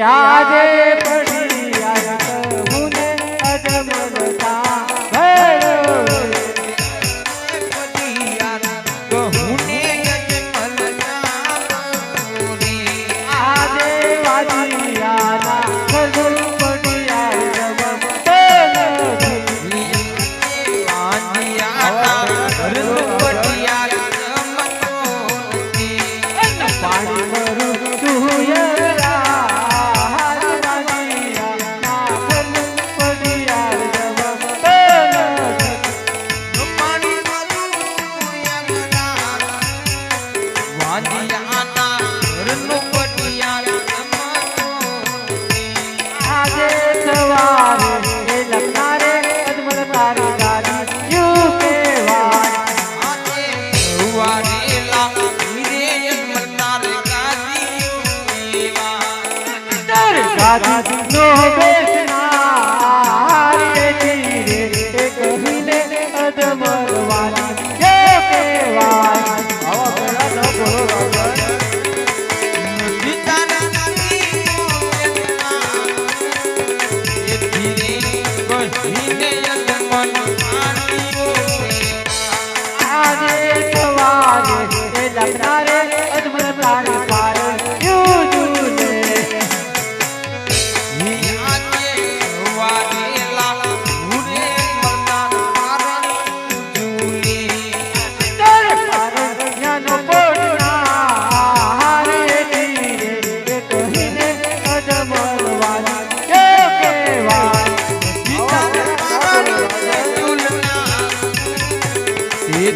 આજે એ કહીને અજમલ વાલી યુ કેવાય આવા પેલા ન બોલો રાજા. આજે સવારે એ લખનારે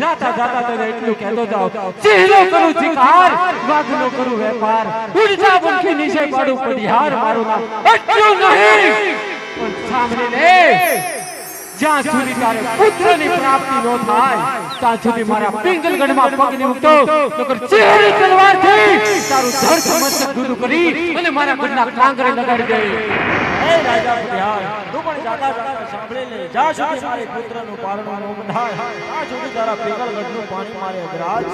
જાતા જાતા તો એટલું મારું નામ નહીં. પણ સાંભળી જ્યાં સુધી તારે પુત્રની પ્રાપ્તિ ન થાય ત્યાં સુધી મારા પિંગલગઢમાં પગની મૂકતો નકર ચહેરી તલવારથી તારું ધડ મસ્તક દૂધું કરી અને મારા ઘરના કાંગરે લગાડી દે. હે રાજા બુધિહાર, તું લે. જ્યાં સુધી તારા પિંગળગઢનું પાણી મારે અગ્રાજ.